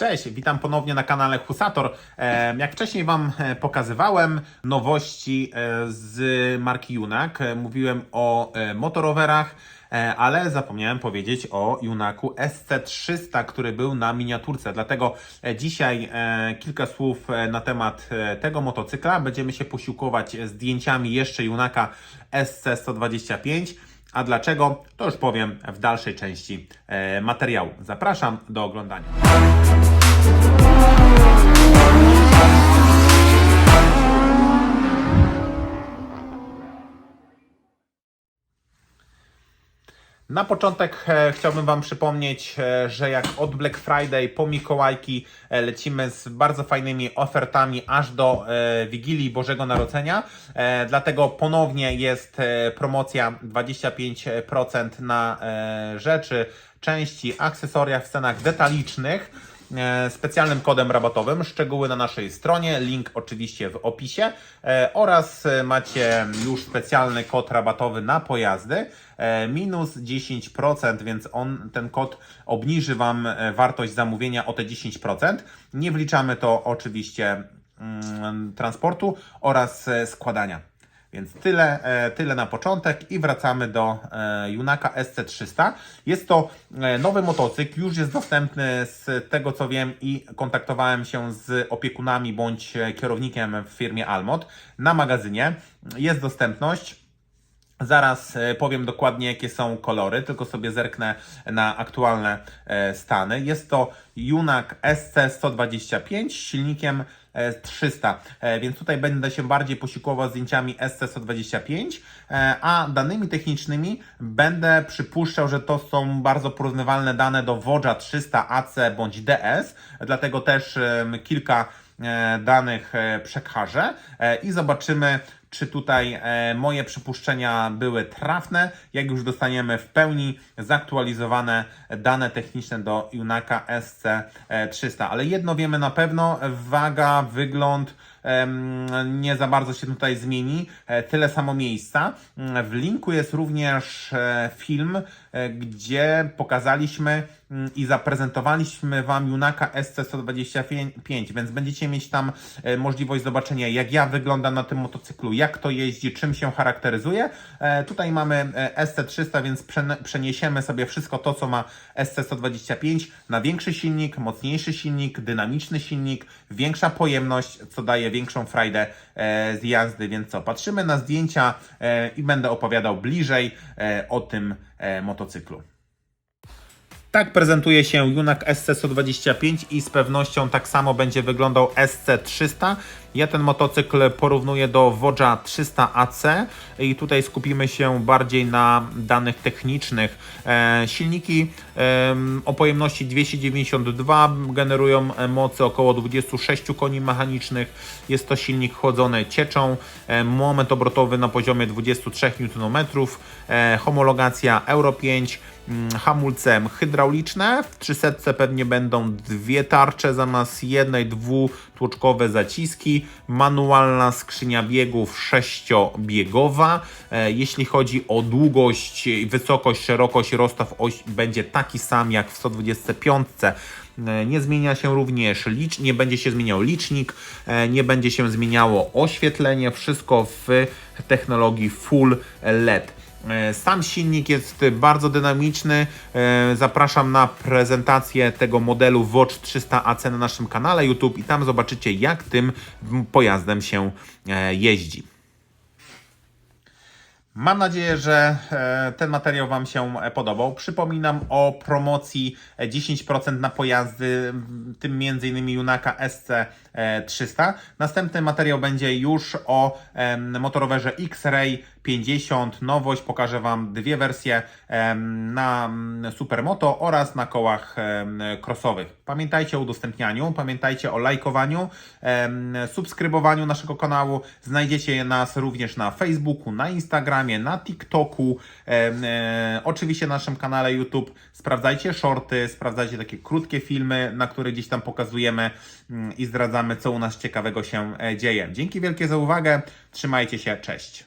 Cześć, witam ponownie na kanale Husator. Jak wcześniej Wam e, pokazywałem nowości e, z marki Junak, E, mówiłem o motorowerach, ale zapomniałem powiedzieć o Junaku SC300, który był na miniaturce. Dlatego dzisiaj kilka słów na temat tego motocykla. Będziemy się posiłkować zdjęciami jeszcze Junaka SC125. A dlaczego? To już powiem w dalszej części e, materiału. Zapraszam do oglądania. Na początek e, chciałbym Wam przypomnieć, e, że jak od Black Friday po Mikołajki e, lecimy z bardzo fajnymi ofertami aż do Wigilii Bożego Narodzenia. Dlatego ponownie jest promocja 25% na rzeczy, części, akcesoria w cenach detalicznych specjalnym kodem rabatowym. Szczegóły na naszej stronie, link oczywiście w opisie e, oraz e, macie już specjalny kod rabatowy na pojazdy e, minus 10%, więc on ten kod obniży Wam e, wartość zamówienia o te 10%. Nie wliczamy to oczywiście mm, transportu oraz e, składania. Więc tyle, e, tyle na początek i wracamy do e, Junaka SC300. Jest to e, nowy motocykl, już jest dostępny z tego co wiem i kontaktowałem się z opiekunami bądź kierownikiem w firmie Almot na magazynie. Jest dostępność. Zaraz powiem dokładnie, jakie są kolory, tylko sobie zerknę na aktualne stany. Jest to Junak SC125 z silnikiem 300, e, więc tutaj będę się bardziej posiłkował zdjęciami SC125, e, a danymi technicznymi będę przypuszczał, że to są bardzo porównywalne dane do Vodza 300 AC bądź DS, dlatego też kilka e, danych e, przekażę e, i zobaczymy, czy tutaj e, moje przypuszczenia były trafne, jak już dostaniemy w pełni zaktualizowane dane techniczne do Junaka SC300. Ale jedno wiemy na pewno, waga, wygląd nie za bardzo się tutaj zmieni, e, tyle samo miejsca. Mm, W linku jest również e, film, gdzie pokazaliśmy i zaprezentowaliśmy Wam Junaka SC125, więc będziecie mieć tam e, możliwość zobaczenia, jak ja wyglądam na tym motocyklu, jak to jeździ, czym się charakteryzuje. E, Tutaj mamy e, SC300, więc przeniesiemy sobie wszystko to, co ma SC125 na większy silnik, mocniejszy silnik, dynamiczny silnik, większa pojemność, co daje większą frajdę z jazdy. Więc co, patrzymy na zdjęcia i będę opowiadał bliżej o tym motocyklu. Tak prezentuje się Junak SC125 i z pewnością tak samo będzie wyglądał SC300. Ja ten motocykl porównuję do Vodza 300 AC i tutaj skupimy się bardziej na danych technicznych. E, silniki em, o pojemności 292 generują e, mocy około 26 koni mechanicznych. Jest to silnik chłodzony cieczą, e, moment obrotowy na poziomie 23 Nm, e, homologacja Euro 5, mm, hamulce hydrauliczne. W 300 pewnie będą dwie tarcze zamiast jednej, dwutłoczkowe zaciski, manualna skrzynia biegów sześciobiegowa. E, Jeśli chodzi o długość, wysokość, szerokość, rozstaw oś będzie taki sam jak w 125. E, Nie zmienia się również licz, nie będzie się zmieniał licznik, e, nie będzie się zmieniało oświetlenie, wszystko w technologii Full LED. E, Sam silnik jest bardzo dynamiczny. E, Zapraszam na prezentację tego modelu Watch 300 AC na naszym kanale YouTube i tam zobaczycie, jak tym pojazdem się e, jeździ. Mam nadzieję, że ten materiał Wam się podobał. Przypominam o promocji e, 10% na pojazdy, tym m.in. Junaka SC300. Następny materiał będzie już o motorowerze X-Ray 50. Nowość. Pokażę Wam dwie wersje na mm, Supermoto oraz na kołach crossowych. Pamiętajcie o udostępnianiu, pamiętajcie o lajkowaniu, subskrybowaniu naszego kanału. Znajdziecie nas również na Facebooku, na Instagramie, na TikToku, e, oczywiście na naszym kanale YouTube. Sprawdzajcie shorty, sprawdzajcie takie krótkie filmy, na które gdzieś tam pokazujemy mm, i zdradzamy, co u nas ciekawego się e, dzieje. Dzięki wielkie za uwagę. Trzymajcie się, cześć.